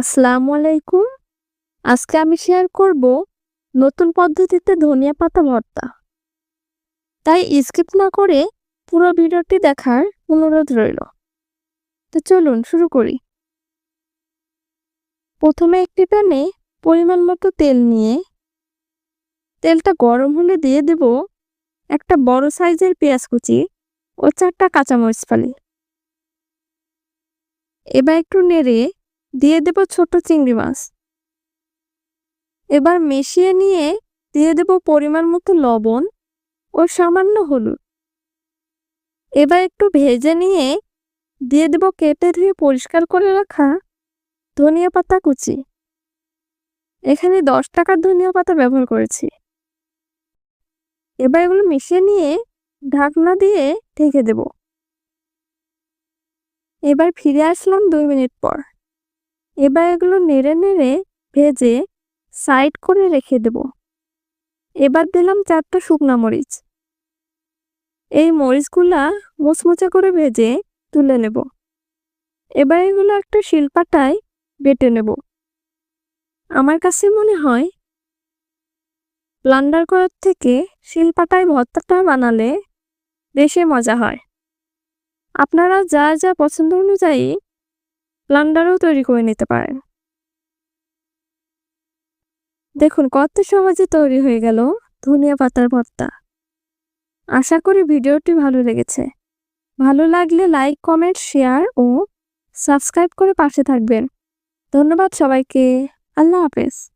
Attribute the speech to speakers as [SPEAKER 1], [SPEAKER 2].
[SPEAKER 1] আসসালামু আলাইকুম। আজকে আমি শেয়ার করব নতুন পদ্ধতিতে ধনিয়া পাতা ভর্তা। তাই স্কিপ না করে পুরো ভিডিওটি দেখার অনুরোধ রইল। তো চলুন শুরু করি। প্রথমে একটি প্যানে পরিমাণ মতো তেল নিয়ে তেলটা গরম হলে দিয়ে দেব একটা বড় সাইজের পেঁয়াজ কুচি ও চারটা কাঁচামরিচ ফালি। এবার একটু নেড়ে দিয়ে দেব ছোট চিংড়ি মাছ। এবার মিশিয়ে নিয়ে দিয়ে দেব পরিমাণ মতো লবণ ও সামান্য হলুদ। এবার একটু ভেজে নিয়ে দিয়ে দেব কেটে ধুয়ে পরিষ্কার করে রাখা ধনিয়া পাতা কুচি। এখানে দশ টাকার ধনিয়া পাতা ব্যবহার করেছি। এবার এগুলো মিশিয়ে নিয়ে ঢাকনা দিয়ে ঢেকে দেব। এবার ফিরে আসলাম দুই মিনিট পর। এবার এগুলো নেড়ে নেড়ে ভেজে সাইড করে রেখে দেব। এবার দিলাম চারটা শুকনো মরিচ। এই মরিচগুলা মুচমুচে করে ভেজে তুলে নেব। এবার এগুলো একটা শিলপাটায় বেটে নেব। আমার কাছে মনে হয় ব্লান্ডার করার থেকে শিলপাটায় ভর্তাটা বানালে বেশি মজা হয়। আপনারা যা যা পছন্দ অনুযায়ী ব্লান্ডারও তৈরি করে নিতে পারেন। দেখুন, কত সহজে তৈরি হয়ে গেল ধনিয়া পাতার ভর্তা। আশা করি ভিডিওটি ভালো লেগেছে। ভালো লাগলে লাইক, কমেন্ট, শেয়ার ও সাবস্ক্রাইব করে পাশে থাকবেন। ধন্যবাদ সবাইকে। আল্লাহ হাফেজ।